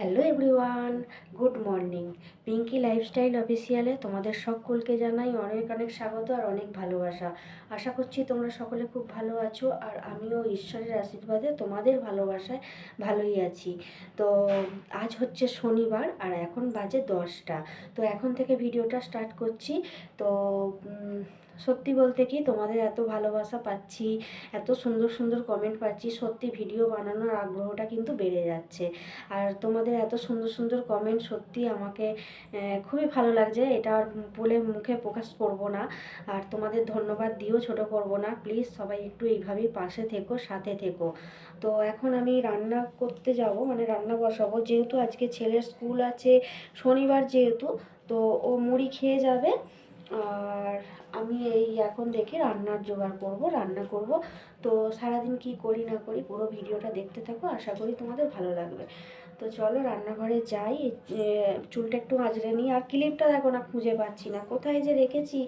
Hello everyone good morning Pinky lifestyle অফিসিয়ালে তোমাদের সকলকে জানাই অনেক অনেক স্বাগত আর অনেক ভালোবাসা। আশা করছি তোমরা সকলে খুব ভালো আছো আর আমিও ঈশ্বরের আশীর্বাদে তোমাদের ভালোবাসায় ভালোই আছি। তো আজ হচ্ছে শনিবার আর এখন বাজে দশটা। তো এখন থেকে ভিডিওটা স্টার্ট করছি। তো সত্যি বলতে কি তোমাদের এত ভালোবাসা পাচ্ছি, এত সুন্দর সুন্দর কমেন্ট পাচ্ছি, সত্যি ভিডিও বানানোর আগ্রহটা কিন্তু বেড়ে যাচ্ছে। আর তোমাদের এত সুন্দর সুন্দর কমেন্ট সত্যি আমাকে খুবই ভালো লাগছে, এটা আর বলে মুখে প্রকাশ করব না। আর তোমাদের ধন্যবাদ দিও ছোট করব না প্লিজ সবাই একটু এইভাবেই পাশে থেকো, সাথে থেকো। তো এখন আমি রান্না করতে যাব মানে রান্না বসাবো, যেহেতু আজকে ছেলের স্কুল আছে, শনিবার যেহেতু, তো ও মুড়ি খেয়ে যাবে। আর আমি এই এখন দেখে রান্নার জোগাড় করব, রান্না করব। তো সারাদিন কি করি না করি পুরো ভিডিওটা দেখতে থাকো, আশা করি তোমাদের ভালো লাগবে। তো চলো রান্নাঘরে যাই চুলটা একটু আঁচড়ে নিই। আর ক্লিপটা দেখো না, খুঁজে পাচ্ছি না। কোথায় যে রেখেছি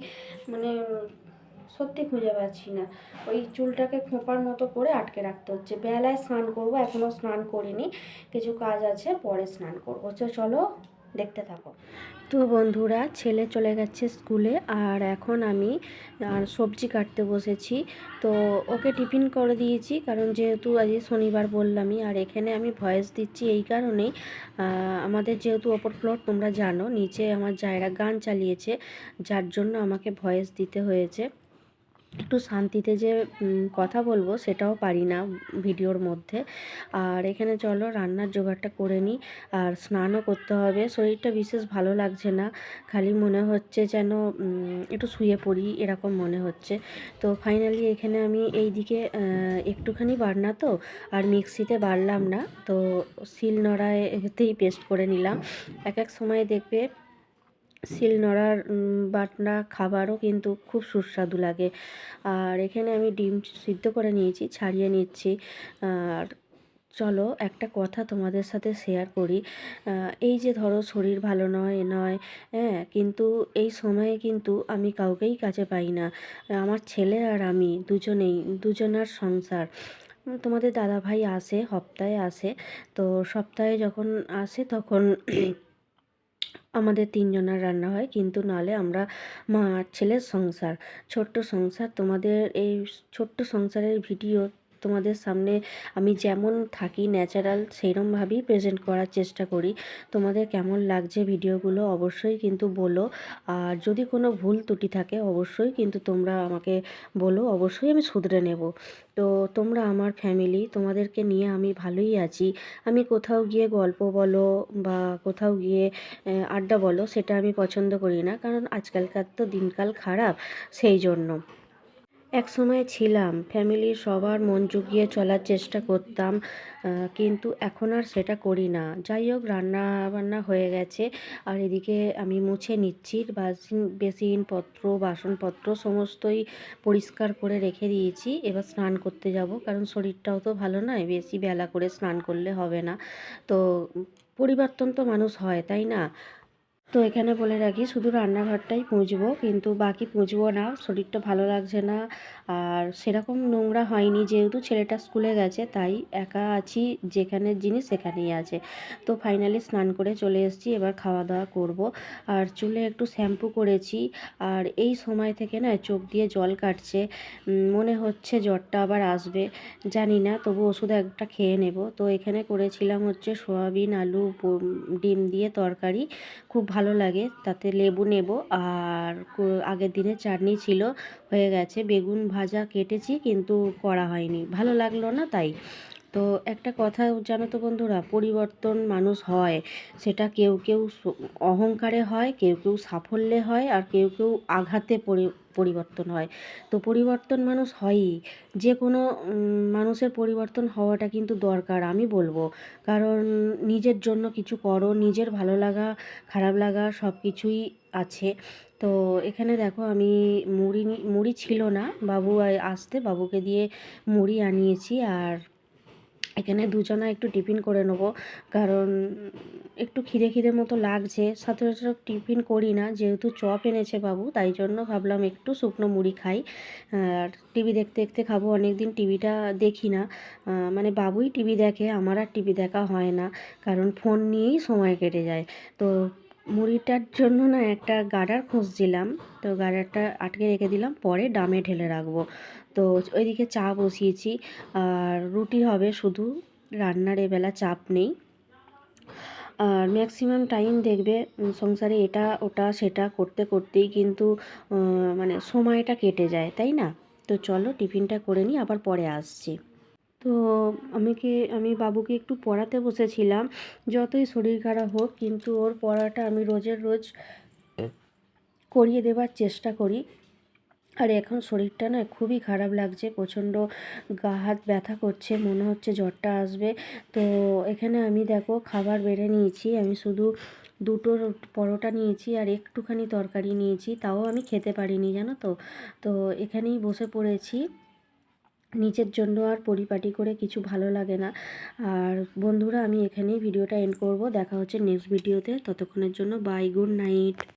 মানে সত্যি খুঁজে পাচ্ছি না। ওই চুলটাকে খোঁপার মতো করে আটকে রাখতে হচ্ছে। বেলায় স্নান করব এখনও স্নান করিনি। কিছু কাজ আছে, পরে স্নান করব। চলো দেখতে থাকো। তো বন্ধুরা, ছেলে চলে গেছে স্কুলে আর এখন আমি, আর সবজি কাটতে বসেছি। তো ওকে টিফিন করে দিয়েছি, কারণ যেহেতু আজ শনিবার বললামই, আর এখানে আমি ভয়েস দিচ্ছি এই কারণেই। আমাদের যেহেতু ওপর ফ্লোর, তোমরা জানো, নিচে আমার জায়রা গান চালিয়েছে, যার জন্য আমাকে ভয়েস দিতে হয়েছে। একটু শান্তিতে যে কথা বলব সেটাও পারি না ভিডিওর মধ্যে। আর এখানে চলো রান্নার জোগাড়টা করে নিই। আর স্নানও করতে হবে। শরীরটা বিশেষ ভালো লাগছে না। খালি মনে হচ্ছে যেন একটু শুয়ে পড়ি এরকম মনে হচ্ছে। তো ফাইনালি এখানে আমি এই দিকে একটুখানি বাড়না তো? আর মিক্সিতে বাড়লাম না। তো শিল এতেই পেস্ট করে নিলাম। এক এক সময় দেখবে শিল নড়ার উম, বাটনা খাবারও কিন্তু খুব সুস্বাদু লাগে। আর এখানে আমি ডিম সিদ্ধ করে নিয়েছি ছাড়িয়ে নিচ্ছি। আর চলো একটা কথা তোমাদের সাথে শেয়ার করি। এই যে ধরো শরীর ভালো নয় এ নয় হ্যাঁ কিন্তু এই সময়ে কিন্তু আমি কাউকেই কাজে পাই না। আমার ছেলে আর আমি দুজনেই দুজনার সংসার। তোমাদের দাদা ভাই আসে সপ্তাহে আসে। তো সপ্তাহে যখন আসে তখন আমাদের তিনজনের রান্না হয়, কিন্তু নালে আমরা মা আর ছেলের সংসার। ছোট্ট সংসার তোমাদের এই ছোট্ট সংসারের ভিডিও তোমাদের সামনে আমি যেমন থাকি ন্যাচারাল সেইরমভাবেই প্রেজেন্ট করার চেষ্টা করি। তোমাদের কেমন লাগছে ভিডিওগুলো অবশ্যই কিন্তু বলো। আর যদি কোনো ভুল ত্রুটি থাকে, অবশ্যই কিন্তু তোমরা আমাকে বলো, অবশ্যই আমি শুধরে নেব। তো তোমরা আমার ফ্যামিলি তোমাদেরকে নিয়ে আমি ভালোই আছি। আমি কোথাও গিয়ে গল্প বলো বা কোথাও গিয়ে আড্ডা বলো, সেটা আমি পছন্দ করি না। কারণ আজকালকার তো দিনকাল খারাপ, সেই জন্য। এক সময় ছিলাম ফ্যামিলির সবার মন জুগিয়ে চলার চেষ্টা করতাম কিন্তু এখন আর সেটা করি না। যাই হোক রান্না বান্না হয়ে গেছে, আর এদিকে আমি মুছে নিচ্ছি, বাসিন, বেসিনপত্র, বাসনপত্র সমস্তই পরিষ্কার করে রেখে দিয়েছি। এবার স্নান করতে যাব, কারণ শরীরটাও তো ভালো নয়, বেশি বেলা করে স্নান করলে হবে না। তো পরিবর্তন তো মানুষ হয়, তাই না? তো এখানে বলে রাখি, শুধু রান্নাঘরটাই পুঁজবো, কিন্তু বাকি পুঁজবো না, শরীরটা ভালো লাগছে না। আর সেরকম নোংরা হয়নি, যেহেতু ছেলেটা স্কুলে গেছে, তাই একা আছি, যেখানে জিনিস সেখানেই আছে। তো ফাইনালি স্নান করে চলে এসেছি, এবার খাওয়া দাওয়া করব। আর চুলে একটু শ্যাম্পু করেছি, আর এই সময় থেকে না চোখ দিয়ে জল কাটছে। মনে হচ্ছে জ্বরটা আবার আসবে, জানি না, তবু ওষুধ একটা খেয়ে নেব। তো এখানে করেছিলাম হচ্ছে সোয়াবিন, আলু ডিম দিয়ে তরকারি। খুব ভালো লাগে। তাতে লেবু নেব। আর আগের দিনে চাটনি ছিল, হয়ে গেছে। বেগুন ভাজা কেটেছি, কিন্তু করা হয়নি। ভালো লাগল না, তাই। তো একটা কথা জানো তো বন্ধুরা, পরিবর্তন মানুষ হয়, সেটা কেউ কেউ অহংকারে হয়, কেউ কেউ সাফল্যে হয়, আর কেউ কেউ আঘাতে পরি- পরিবর্তন হয়। তো পরিবর্তন মানুষ হয়ই যে কোনো মানুষের পরিবর্তন হওয়াটা কিন্তু দরকার, আমি বলব। কারণ নিজের জন্য কিছু করো, নিজের ভালো লাগা, খারাপ লাগা সব কিছুই আছে। তো এখানে দেখো আমি মুড়ি মুড়ি ছিল না, বাবু আসতে বাবুকে দিয়ে মুড়ি আনিয়েছি, আর এখানে দুজনা একটু টিফিন করে নেব। কারণ একটু খিদে খিদে মতো লাগছে। সাথে টিফিন করি না, যেহেতু চপ এনেছে বাবু, তাই জন্য ভাবলাম একটু শুকনো মুড়ি খাই। আর টিভি দেখতে দেখতে খাব অনেক দিন টিভিটা দেখি না। মানে বাবুই টিভি দেখে, আমার আর টিভি দেখা হয় না। কারণ ফোন নিয়েই সময় কেটে যায়। তো মুড়িটার জন্য না একটা গাডার খুঁজছিলাম। তো গাডারটা আটকে রেখে দিলাম, পরে ডামে ঢেলে রাখব। তো ওইদিকে চা বসিয়েছি, আর রুটি হবে শুধু। রান্নার এবেলা চাপ নেই। আর ম্যাক্সিমাম টাইম দেখবে সংসারে এটা, ওটা, সেটা করতে করতেই কিন্তু মানে সময়টা কেটে যায়, তাই না? তো চলো টিফিনটা করে নিই, আবার পরে আসছি। তো আমি কি আমি বাবুকে একটু পড়াতে বসেছিলাম, যতই শরীর খারাপ হোক, কিন্তু ওর পড়াটা আমি রোজের রোজ করিয়ে দেবার চেষ্টা করি। আর এখন শরীরটা না খুবই খারাপ লাগছে, প্রচণ্ড গা হাত ব্যথা করছে, মনে হচ্ছে জ্বরটা আসবে। তো এখানে আমি দেখো খাবার বেড়ে নিয়েছি, আমি শুধু দুটো পরোটা নিয়েছি আর একটুখানি তরকারি নিয়েছি, তাও আমি খেতে পারিনি, জানো তো? তো এখানেই বসে পড়েছি। নিজের জন্য আর পরিপাটি করে কিছু ভালো লাগে না। আর বন্ধুরা, আমি এখানেই ভিডিওটা এন্ড করব। দেখা হচ্ছে নেক্সট ভিডিওতে ততক্ষণের জন্য বাই গুড নাইট